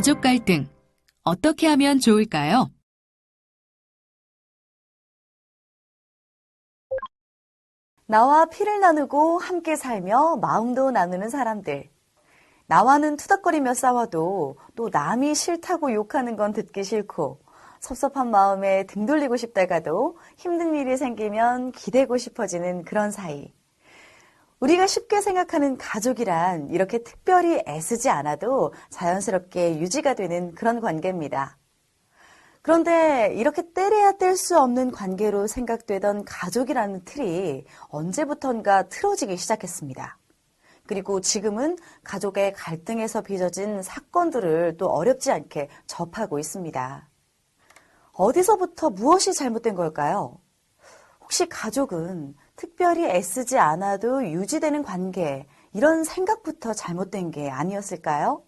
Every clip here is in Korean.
가족 갈등 어떻게 하면 좋을까요? 나와 피를 나누고 함께 살며 마음도 나누는 사람들. 나와는 투닥거리며 싸워도 또 남이 싫다고 욕하는 건 듣기 싫고 섭섭한 마음에 등 돌리고 싶다가도 힘든 일이 생기면 기대고 싶어지는 그런 사이. 우리가 쉽게 생각하는 가족이란 이렇게 특별히 애쓰지 않아도 자연스럽게 유지가 되는 그런 관계입니다. 그런데 이렇게 때려야 뗄 수 없는 관계로 생각되던 가족이라는 틀이 언제부턴가 틀어지기 시작했습니다. 그리고 지금은 가족의 갈등에서 빚어진 사건들을 또 어렵지 않게 접하고 있습니다. 어디서부터 무엇이 잘못된 걸까요? 혹시 가족은 특별히 애쓰지 않아도 유지되는 관계, 이런 생각부터 잘못된 게 아니었을까요?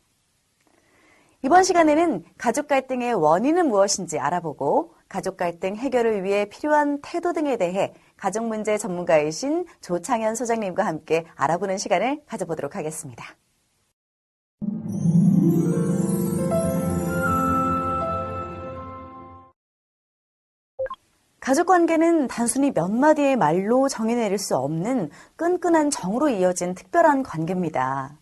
이번 시간에는 가족 갈등의 원인은 무엇인지 알아보고 가족 갈등 해결을 위해 필요한 태도 등에 대해 가족 문제 전문가이신 조창현 소장님과 함께 알아보는 시간을 가져보도록 하겠습니다. 가족 관계는 단순히 몇 마디의 말로 정의내릴 수 없는 끈끈한 정으로 이어진 특별한 관계입니다.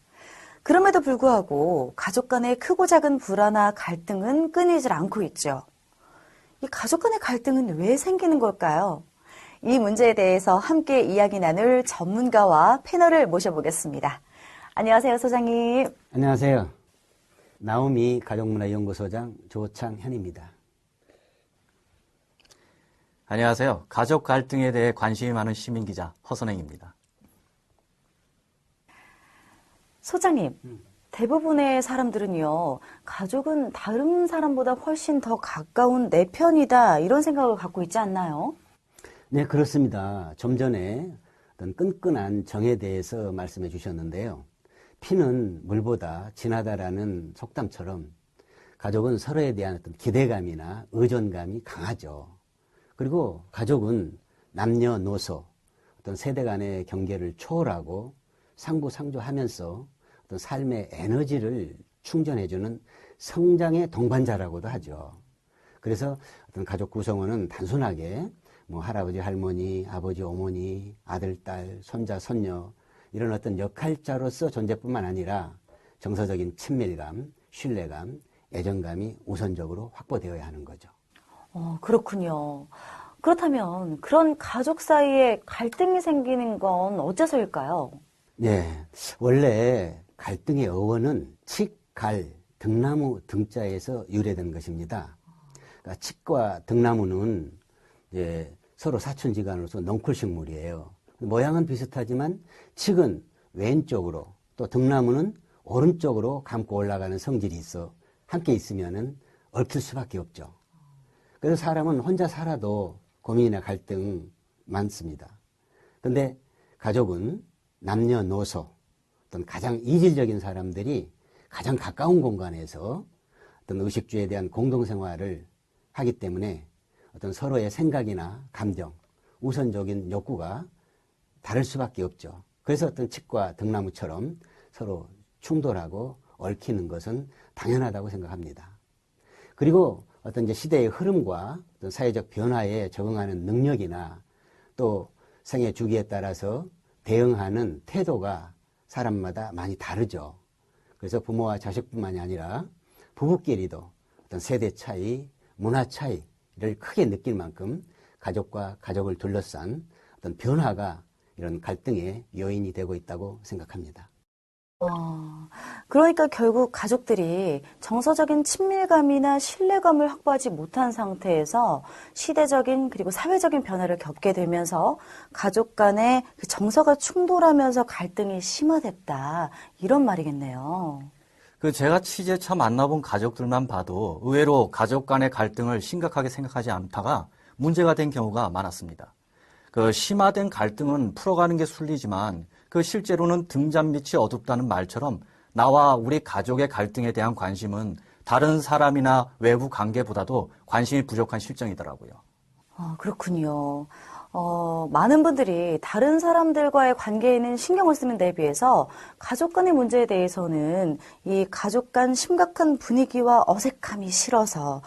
그럼에도 불구하고 가족 간의 크고 작은 불화나 갈등은 끊이질 않고 있죠. 이 가족 간의 갈등은 왜 생기는 걸까요? 이 문제에 대해서 함께 이야기 나눌 전문가와 패널을 모셔보겠습니다. 안녕하세요, 소장님. 안녕하세요. 나오미 가족문화연구소장 조창현입니다. 안녕하세요. 가족 갈등에 대해 관심이 많은 시민 기자 허선행입니다. 소장님, 대부분의 사람들은요, 가족은 다른 사람보다 훨씬 더 가까운 내 편이다, 이런 생각을 갖고 있지 않나요? 네, 그렇습니다. 좀 전에 어떤 끈끈한 정에 대해서 말씀해 주셨는데요. 피는 물보다 진하다라는 속담처럼 가족은 서로에 대한 어떤 기대감이나 의존감이 강하죠. 그리고 가족은 남녀노소, 어떤 세대 간의 경계를 초월하고 상부상조하면서 어떤 삶의 에너지를 충전해주는 성장의 동반자라고도 하죠. 그래서 어떤 가족 구성원은 단순하게 뭐 할아버지, 할머니, 아버지, 어머니, 아들, 딸, 손자, 손녀 이런 어떤 역할자로서 존재뿐만 아니라 정서적인 친밀감, 신뢰감, 애정감이 우선적으로 확보되어야 하는 거죠. 어, 그렇군요. 그렇다면 그런 가족 사이에 갈등이 생기는 건 어째서일까요? 네. 원래 갈등의 어원은 칙, 갈, 등나무 등자에서 유래된 것입니다. 그러니까 칡과 등나무는 이제 서로 사촌지간으로서 넝쿨 식물이에요. 모양은 비슷하지만 칡은 왼쪽으로 또 등나무는 오른쪽으로 감고 올라가는 성질이 있어 함께 있으면은 얽힐 수밖에 없죠. 그래서 사람은 혼자 살아도 고민이나 갈등 많습니다. 근데 가족은 남녀노소 어떤 가장 이질적인 사람들이 가장 가까운 공간에서 어떤 의식주에 대한 공동생활을 하기 때문에 어떤 서로의 생각이나 감정, 우선적인 욕구가 다를 수밖에 없죠. 그래서 어떤 칡과 등나무처럼 서로 충돌하고 얽히는 것은 당연하다고 생각합니다. 그리고 어떤 이제 시대의 흐름과 어떤 사회적 변화에 적응하는 능력이나 또 생애 주기에 따라서 대응하는 태도가 사람마다 많이 다르죠. 그래서 부모와 자식뿐만이 아니라 부부끼리도 어떤 세대 차이, 문화 차이를 크게 느낄 만큼 가족과 가족을 둘러싼 어떤 변화가 이런 갈등의 요인이 되고 있다고 생각합니다. 어, 그러니까 결국 가족들이 정서적인 친밀감이나 신뢰감을 확보하지 못한 상태에서 시대적인 그리고 사회적인 변화를 겪게 되면서 가족 간의 그 정서가 충돌하면서 갈등이 심화됐다. 이런 말이겠네요. 그 제가 취재 처 만나본 가족들만 봐도 의외로 가족 간의 갈등을 심각하게 생각하지 않다가 문제가 된 경우가 많았습니다. 그 심화된 갈등은 풀어가는 게 순리지만 그 실제로는 등잔 밑이 어둡다는 말처럼 나와 우리 가족의 갈등에 대한 관심은 다른 사람이나 외부 관계보다도 관심이 부족한 실정이더라고요. 아, 그렇군요. 어, 많은 분들이 다른 사람들과의 관계에는 신경을 쓰는 데에 비해서 가족 간의 문제에 대해서는 이 가족 간 심각한 분위기와 어색함이 싫어서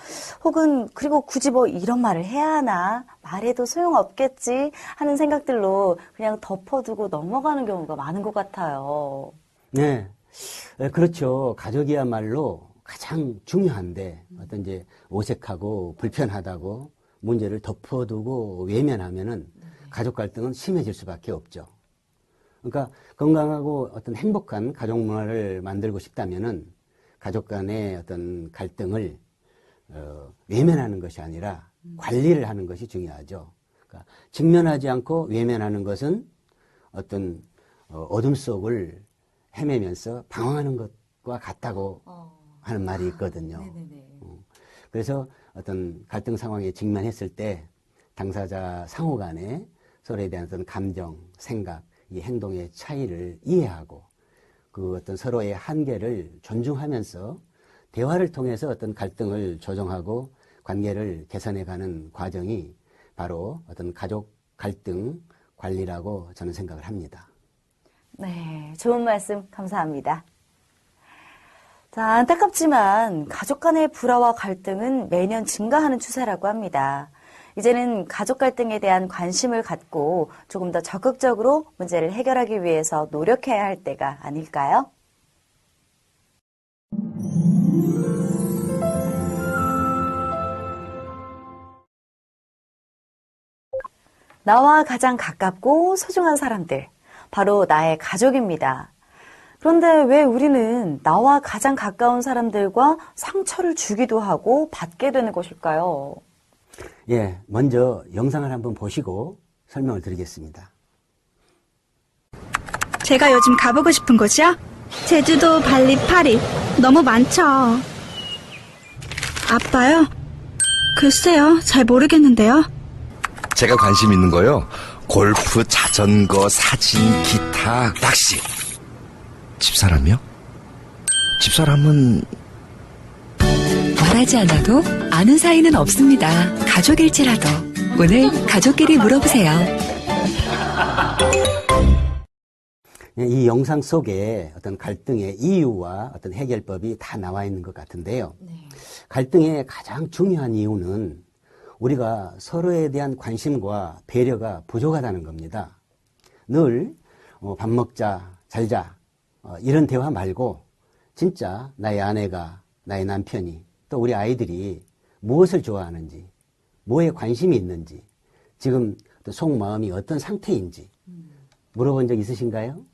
혹은 그리고 굳이 뭐 이런 말을 해야 하나 말해도 소용없겠지 하는 생각들로 그냥 덮어두고 넘어가는 경우가 많은 것 같아요. 네. 에, 그렇죠. 가족이야말로 가장 중요한데 어떤 이제 어색하고 불편하다고 문제를 덮어두고 외면하면은 가족 갈등은 심해질 수밖에 없죠. 그러니까 건강하고 어떤 행복한 가족 문화를 만들고 싶다면은 가족 간의 어떤 갈등을 어, 외면하는 것이 아니라 관리를 하는 것이 중요하죠. 그러니까 직면하지 않고 외면하는 것은 어떤 어, 어둠 속을 헤매면서 방황하는 것과 같다고 하는 말이 있거든요. 어, 그래서 어떤 갈등 상황에 직면했을 때 당사자 상호 간에 서로에 대한 어떤 감정, 생각, 이 행동의 차이를 이해하고 그 어떤 서로의 한계를 존중하면서 대화를 통해서 어떤 갈등을 조정하고 관계를 개선해 가는 과정이 바로 어떤 가족 갈등 관리라고 저는 생각을 합니다. 네, 좋은 말씀 감사합니다. 자, 안타깝지만 가족 간의 불화와 갈등은 매년 증가하는 추세라고 합니다. 이제는 가족 갈등에 대한 관심을 갖고 조금 더 적극적으로 문제를 해결하기 위해서 노력해야 할 때가 아닐까요? 나와 가장 가깝고 소중한 사람들, 바로 나의 가족입니다. 그런데 왜 우리는 나와 가장 가까운 사람들과 상처를 주기도 하고 받게 되는 것일까요? 예, 먼저 영상을 한번 보시고 설명을 드리겠습니다. 제가 요즘 가보고 싶은 곳이요? 제주도, 발리, 파리. 너무 많죠. 아빠요? 글쎄요, 잘 모르겠는데요. 제가 관심 있는 거요. 골프, 자전거, 사진, 기타, 낚시. 집사람이요? 집사람은 말하지 않아도 아는 사이는 없습니다. 가족일지라도 오늘 가족끼리 물어보세요. 예, 이 영상 속에 어떤 갈등의 이유와 어떤 해결법이 다 나와 있는 것 같은데요. 갈등의 가장 중요한 이유는 우리가 서로에 대한 관심과 배려가 부족하다는 겁니다. 늘 어, 밥 먹자, 잘자 어, 이런 대화 말고 진짜 나의 아내가 나의 남편이 또 우리 아이들이 무엇을 좋아하는지 뭐에 관심이 있는지 지금 또 속마음이 어떤 상태인지 물어본 적 있으신가요?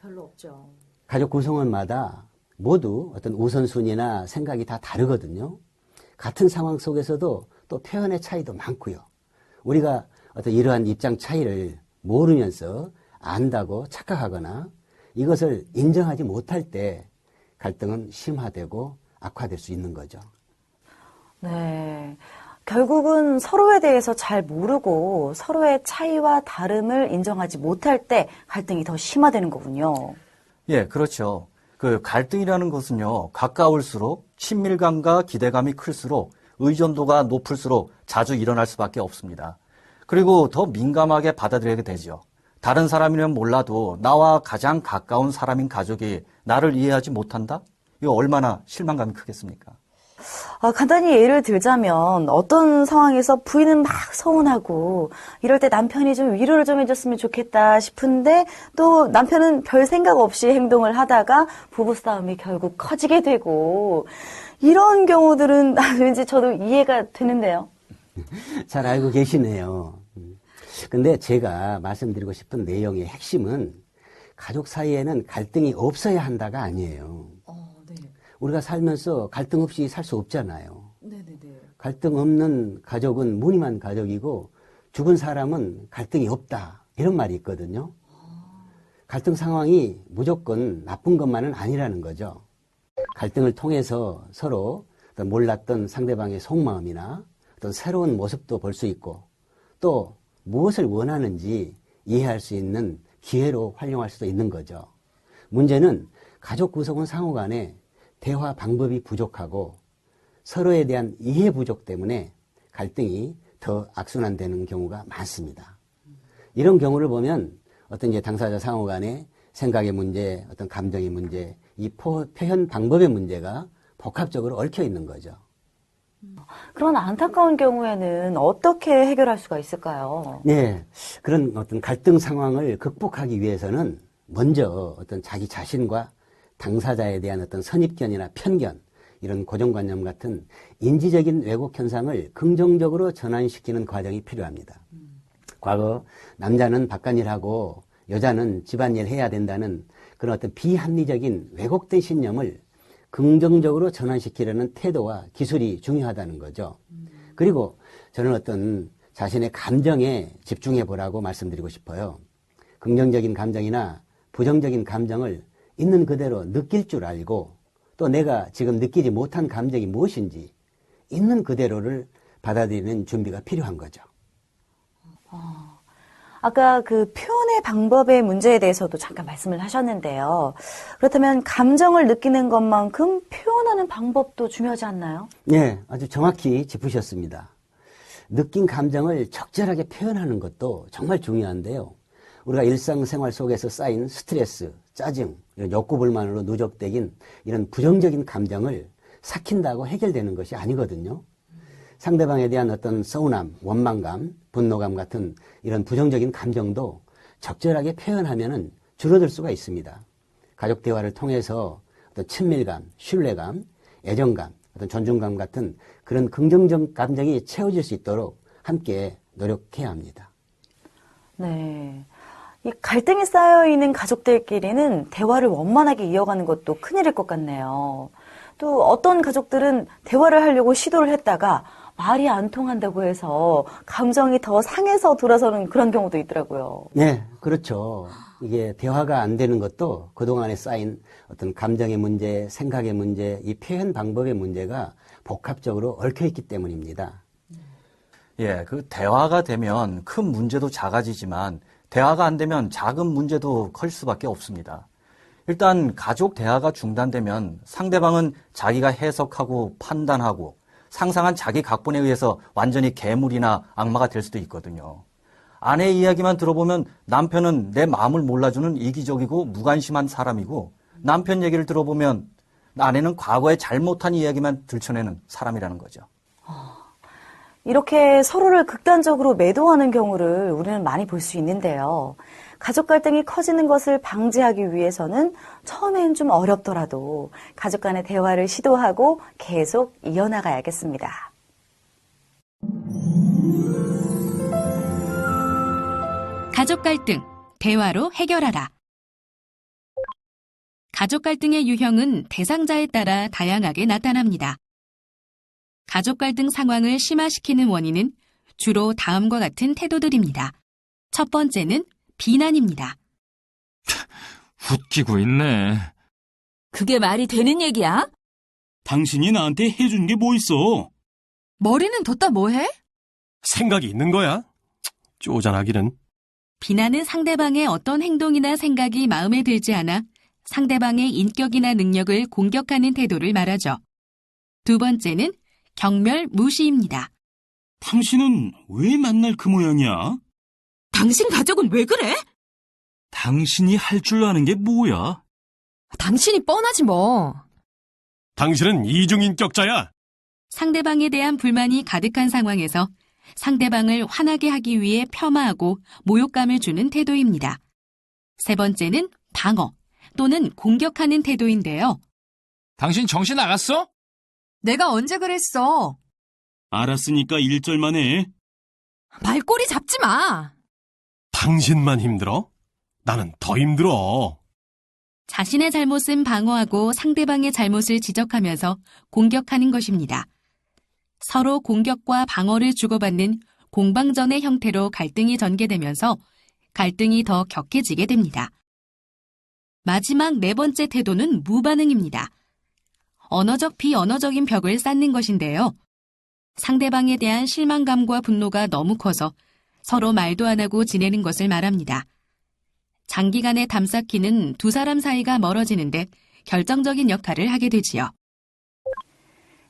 별로 없죠. 가족 구성원마다 모두 어떤 우선순위나 생각이 다 다르거든요. 같은 상황 속에서도 또 표현의 차이도 많고요. 우리가 어떤 이러한 입장 차이를 모르면서 안다고 착각하거나 이것을 인정하지 못할 때 갈등은 심화되고 악화될 수 있는 거죠. 네. 결국은 서로에 대해서 잘 모르고 서로의 차이와 다름을 인정하지 못할 때 갈등이 더 심화되는 거군요. 예, 그렇죠. 그 갈등이라는 것은요, 가까울수록 친밀감과 기대감이 클수록 의존도가 높을수록 자주 일어날 수밖에 없습니다. 그리고 더 민감하게 받아들이게 되죠. 다른 사람이면 몰라도 나와 가장 가까운 사람인 가족이 나를 이해하지 못한다? 이거 얼마나 실망감이 크겠습니까? 아, 간단히 예를 들자면 어떤 상황에서 부인은 막 서운하고 이럴 때 남편이 좀 위로를 좀 해줬으면 좋겠다 싶은데 또 남편은 별 생각 없이 행동을 하다가 부부싸움이 결국 커지게 되고 이런 경우들은 왠지 저도 이해가 되는데요. 잘 알고 계시네요. 음. 근데 제가 말씀드리고 싶은 내용의 핵심은 가족 사이에는 갈등이 없어야 한다가 아니에요. 우리가 살면서 갈등 없이 살 수 없잖아요. 갈등 없는 가족은 무늬만 가족이고 죽은 사람은 갈등이 없다. 이런 말이 있거든요. 갈등 상황이 무조건 나쁜 것만은 아니라는 거죠. 갈등을 통해서 서로 몰랐던 상대방의 속마음이나 어떤 새로운 모습도 볼 수 있고 또 무엇을 원하는지 이해할 수 있는 기회로 활용할 수도 있는 거죠. 문제는 가족 구성원 상호 간에 대화 방법이 부족하고 서로에 대한 이해 부족 때문에 갈등이 더 악순환되는 경우가 많습니다. 이런 경우를 보면 어떤 이제 당사자 상호 간의 생각의 문제, 어떤 감정의 문제, 이 포- 표현 방법의 문제가 복합적으로 얽혀 있는 거죠. 그런 안타까운 경우에는 어떻게 해결할 수가 있을까요? 네. 그런 어떤 갈등 상황을 극복하기 위해서는 먼저 어떤 자기 자신과 당사자에 대한 어떤 선입견이나 편견, 이런 고정관념 같은 인지적인 왜곡 현상을 긍정적으로 전환시키는 과정이 필요합니다. 과거 남자는 바깥일하고 여자는 집안일 해야 된다는 그런 어떤 비합리적인 왜곡된 신념을 긍정적으로 전환시키려는 태도와 기술이 중요하다는 거죠. 그리고 저는 어떤 자신의 감정에 집중해 보라고 말씀드리고 싶어요. 긍정적인 감정이나 부정적인 감정을 있는 그대로 느낄 줄 알고 또 내가 지금 느끼지 못한 감정이 무엇인지 있는 그대로를 받아들이는 준비가 필요한 거죠. 아 까 그 표현의 방법의 문제에 대해서도 잠깐 말씀을 하셨는데요. 그렇다면 감정을 느끼는 것만큼 표현하는 방법도 중요하지 않나요? 네, 아주 정확히 짚으셨습니다. 느낀 감정을 적절하게 표현하는 것도 정말 중요한데요. 우리가 일상생활 속에서 쌓인 스트레스, 짜증, 욕구불만으로 누적되긴 이런 부정적인 감정을 삭힌다고 해결되는 것이 아니거든요. 상대방에 대한 어떤 서운함, 원망감, 분노감 같은 이런 부정적인 감정도 적절하게 표현하면 줄어들 수가 있습니다. 가족 대화를 통해서 어떤 친밀감, 신뢰감, 애정감, 어떤 존중감 같은 그런 긍정적 감정이 채워질 수 있도록 함께 노력해야 합니다. 네. 이 갈등이 쌓여 있는 가족들끼리는 대화를 원만하게 이어가는 것도 큰일일 것 같네요. 또 어떤 가족들은 대화를 하려고 시도를 했다가 말이 안 통한다고 해서 감정이 더 상해서 돌아서는 그런 경우도 있더라고요. 네, 그렇죠. 이게 대화가 안 되는 것도 그동안에 쌓인 어떤 감정의 문제, 생각의 문제, 이 표현 방법의 문제가 복합적으로 얽혀 있기 때문입니다. 예, 그 대화가 되면 큰 문제도 작아지지만 대화가 안 되면 작은 문제도 커질 수밖에 없습니다. 일단 가족 대화가 중단되면 상대방은 자기가 해석하고 판단하고 상상한 자기 각본에 의해서 완전히 괴물이나 악마가 될 수도 있거든요. 아내의 이야기만 들어보면 남편은 내 마음을 몰라주는 이기적이고 무관심한 사람이고 남편 얘기를 들어보면 아내는 과거에 잘못한 이야기만 들춰내는 사람이라는 거죠. 이렇게 서로를 극단적으로 매도하는 경우를 우리는 많이 볼 수 있는데요. 가족 갈등이 커지는 것을 방지하기 위해서는 처음엔 좀 어렵더라도 가족 간의 대화를 시도하고 계속 이어나가야겠습니다. 가족 갈등, 대화로 해결하라. 가족 갈등의 유형은 대상자에 따라 다양하게 나타납니다. 가족 갈등 상황을 심화시키는 원인은 주로 다음과 같은 태도들입니다. 첫 번째는 비난입니다. 웃기고 있네. 그게 말이 되는 얘기야? 당신이 나한테 해준 게 뭐 있어? 머리는 뒀다 뭐해? 생각이 있는 거야? 쪼잔하기는. 비난은 상대방의 어떤 행동이나 생각이 마음에 들지 않아 상대방의 인격이나 능력을 공격하는 태도를 말하죠. 두 번째는 경멸 무시입니다. 당신은 왜 만날 그 모양이야? 당신 가족은 왜 그래? 당신이 할 줄 아는 게 뭐야? 당신이 뻔하지 뭐. 당신은 이중인격자야. 상대방에 대한 불만이 가득한 상황에서 상대방을 화나게 하기 위해 폄하하고 모욕감을 주는 태도입니다. 세 번째는 방어 또는 공격하는 태도인데요. 당신 정신 나갔어? 내가 언제 그랬어? 알았으니까 일절만 해. 말꼬리 잡지 마. 당신만 힘들어? 나는 더 힘들어. 자신의 잘못은 방어하고 상대방의 잘못을 지적하면서 공격하는 것입니다. 서로 공격과 방어를 주고받는 공방전의 형태로 갈등이 전개되면서 갈등이 더 격해지게 됩니다. 마지막 네 번째 태도는 무반응입니다. 언어적 비언어적인 벽을 쌓는 것인데요. 상대방에 대한 실망감과 분노가 너무 커서 서로 말도 안 하고 지내는 것을 말합니다. 장기간의 담쌓기는 두 사람 사이가 멀어지는데 결정적인 역할을 하게 되지요.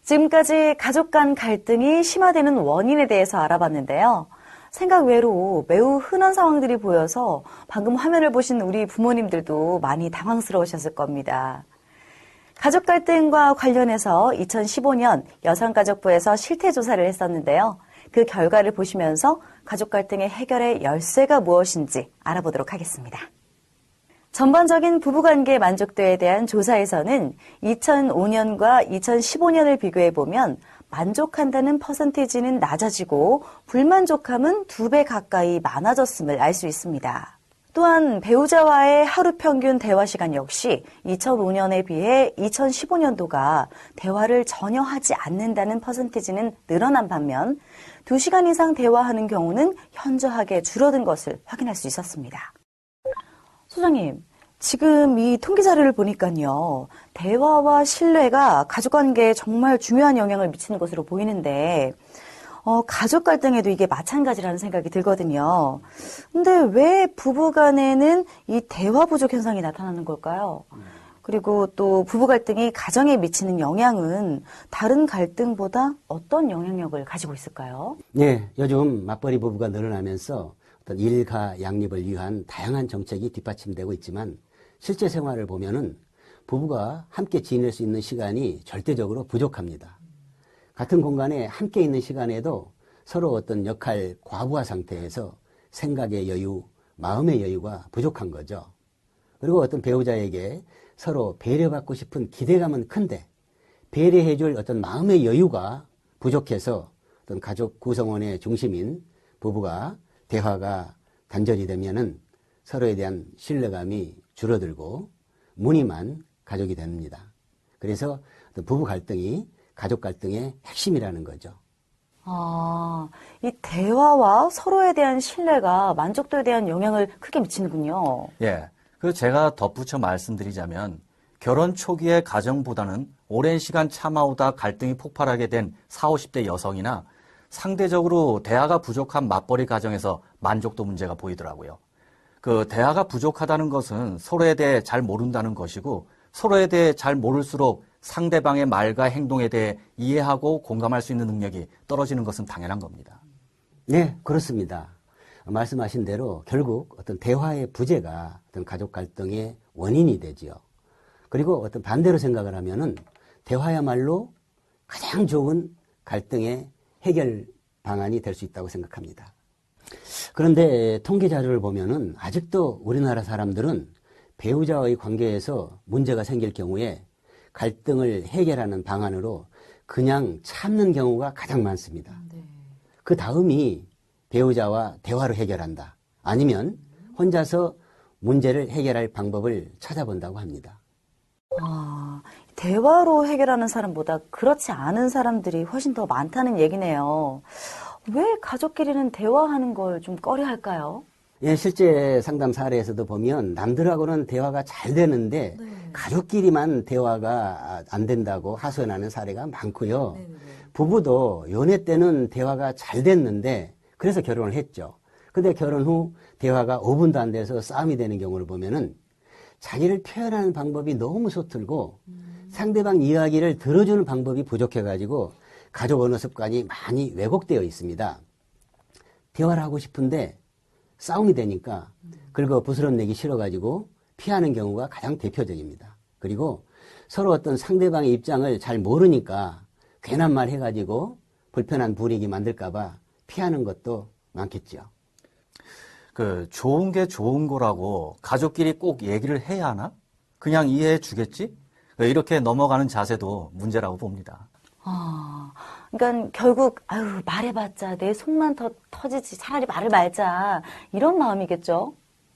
지금까지 가족 간 갈등이 심화되는 원인에 대해서 알아봤는데요. 생각 외로 매우 흔한 상황들이 보여서 방금 화면을 보신 우리 부모님들도 많이 당황스러우셨을 겁니다. 가족 갈등과 관련해서 2015년 여성가족부에서 실태 조사를 했었는데요. 그 결과를 보시면서 가족 갈등의 해결의 열쇠가 무엇인지 알아보도록 하겠습니다. 전반적인 부부관계 만족도에 대한 조사에서는 2005년과 2015년을 비교해 보면 만족한다는 퍼센테이지는 낮아지고 불만족함은 두 배 가까이 많아졌음을 알 수 있습니다. 또한 배우자와의 하루 평균 대화 시간 역시 2005년에 비해 2015년도가 대화를 전혀 하지 않는다는 퍼센테이지는 늘어난 반면 2시간 이상 대화하는 경우는 현저하게 줄어든 것을 확인할 수 있었습니다. 소장님, 지금 이 통계 자료를 보니까요, 대화와 신뢰가 가족 관계에 정말 중요한 영향을 미치는 것으로 보이는데, 어, 가족 갈등에도 이게 마찬가지라는 생각이 들거든요. 근데 왜 부부 간에는 이 대화 부족 현상이 나타나는 걸까요? 그리고 또 부부 갈등이 가정에 미치는 영향은 다른 갈등보다 어떤 영향력을 가지고 있을까요? 네, 요즘 맞벌이 부부가 늘어나면서 어떤 일가 양립을 위한 다양한 정책이 뒷받침되고 있지만 실제 생활을 보면은 부부가 함께 지낼 수 있는 시간이 절대적으로 부족합니다. 같은 공간에 함께 있는 시간에도 서로 어떤 역할 과부하 상태에서 생각의 여유, 마음의 여유가 부족한 거죠. 그리고 어떤 배우자에게 서로 배려받고 싶은 기대감은 큰데 배려해 줄 어떤 마음의 여유가 부족해서 어떤 가족 구성원의 중심인 부부가 대화가 단절이 되면은 서로에 대한 신뢰감이 줄어들고 무늬만 가족이 됩니다. 그래서 부부 갈등이 가족 갈등의 핵심이라는 거죠. 아, 이 대화와 서로에 대한 신뢰가 만족도에 대한 영향을 크게 미치는군요. 예. 그 제가 덧붙여 말씀드리자면 결혼 초기의 가정보다는 오랜 시간 참아오다 갈등이 폭발하게 된 40, 50대 여성이나 상대적으로 대화가 부족한 맞벌이 가정에서 만족도 문제가 보이더라고요. 그 대화가 부족하다는 것은 서로에 대해 잘 모른다는 것이고 서로에 대해 잘 모를수록 상대방의 말과 행동에 대해 이해하고 공감할 수 있는 능력이 떨어지는 것은 당연한 겁니다. 네, 그렇습니다. 말씀하신 대로 결국 어떤 대화의 부재가 어떤 가족 갈등의 원인이 되지요. 그리고 어떤 반대로 생각을 하면은 대화야말로 가장 좋은 갈등의 해결 방안이 될 수 있다고 생각합니다. 그런데 통계 자료를 보면은 아직도 우리나라 사람들은 배우자와의 관계에서 문제가 생길 경우에 갈등을 해결하는 방안으로 그냥 참는 경우가 가장 많습니다. 그 다음이 배우자와 대화로 해결한다. 아니면 혼자서 문제를 해결할 방법을 찾아본다고 합니다. 아, 대화로 해결하는 사람보다 그렇지 않은 사람들이 훨씬 더 많다는 얘기네요. 왜 가족끼리는 대화하는 걸 좀 꺼려 할까요? 예, 실제 상담 사례에서도 보면 남들하고는 대화가 잘 되는데 가족끼리만 대화가 안 된다고 하소연하는 사례가 많고요. 부부도 연애 때는 대화가 잘 됐는데 그래서 결혼을 했죠. 근데 결혼 후 대화가 5분도 안 돼서 싸움이 되는 경우를 보면은 자기를 표현하는 방법이 너무 서툴고 상대방 이야기를 들어주는 방법이 부족해가지고 가족 언어 습관이 많이 왜곡되어 있습니다. 대화를 하고 싶은데 싸움이 되니까 긁어 부스럼 내기 싫어가지고 피하는 경우가 가장 대표적입니다. 그리고 서로 어떤 상대방의 입장을 잘 모르니까 괜한 말 해가지고 불편한 분위기 만들까봐 피하는 것도 많겠죠. 그 좋은 게 좋은 거라고 가족끼리 꼭 얘기를 해야 하나? 그냥 이해해 주겠지? 이렇게 넘어가는 자세도 문제라고 봅니다. 아, 그러니까 결국 아유 말해봤자 내 속만 더 터지지 차라리 말을 말자 이런 마음이겠죠.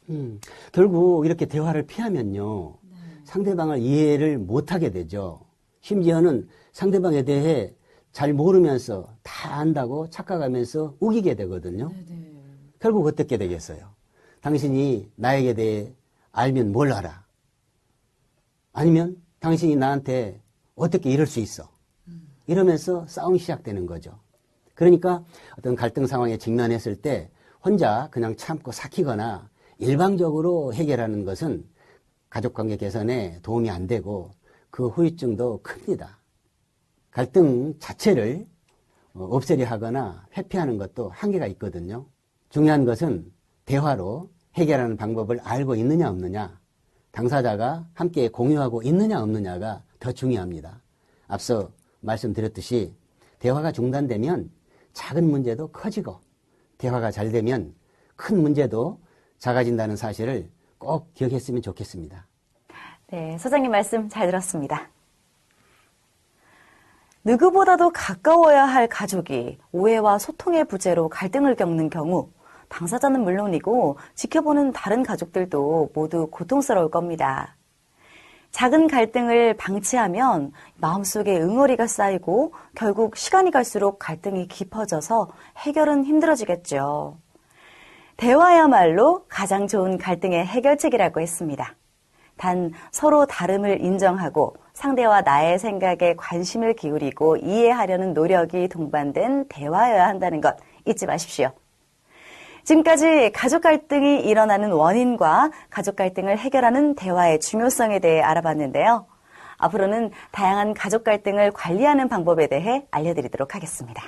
음, 결국 이렇게 대화를 피하면요. 상대방을 이해를 못하게 되죠. 심지어는 상대방에 대해 잘 모르면서 다 안다고 착각하면서 우기게 되거든요. 결국 어떻게 되겠어요? 당신이 나에게 대해 알면 뭘 알아? 아니면 당신이 나한테 어떻게 이럴 수 있어? 이러면서 싸움이 시작되는 거죠. 그러니까 어떤 갈등 상황에 직면했을 때 혼자 그냥 참고 삭히거나 일방적으로 해결하는 것은 가족관계 개선에 도움이 안 되고 그 후유증도 큽니다. 갈등 자체를 어, 없애려 하거나 회피하는 것도 한계가 있거든요. 중요한 것은 대화로 해결하는 방법을 알고 있느냐 없느냐, 당사자가 함께 공유하고 있느냐 없느냐가 더 중요합니다. 앞서 말씀드렸듯이 대화가 중단되면 작은 문제도 커지고 대화가 잘 되면 큰 문제도 작아진다는 사실을 꼭 기억했으면 좋겠습니다. 네, 소장님 말씀 잘 들었습니다. 누구보다도 가까워야 할 가족이 오해와 소통의 부재로 갈등을 겪는 경우 당사자는 물론이고 지켜보는 다른 가족들도 모두 고통스러울 겁니다. 작은 갈등을 방치하면 마음속에 응어리가 쌓이고 결국 시간이 갈수록 갈등이 깊어져서 해결은 힘들어지겠죠. 대화야말로 가장 좋은 갈등의 해결책이라고 했습니다. 단 서로 다름을 인정하고 상대와 나의 생각에 관심을 기울이고 이해하려는 노력이 동반된 대화여야 한다는 것 잊지 마십시오. 지금까지 가족 갈등이 일어나는 원인과 가족 갈등을 해결하는 대화의 중요성에 대해 알아봤는데요. 앞으로는 다양한 가족 갈등을 관리하는 방법에 대해 알려드리도록 하겠습니다.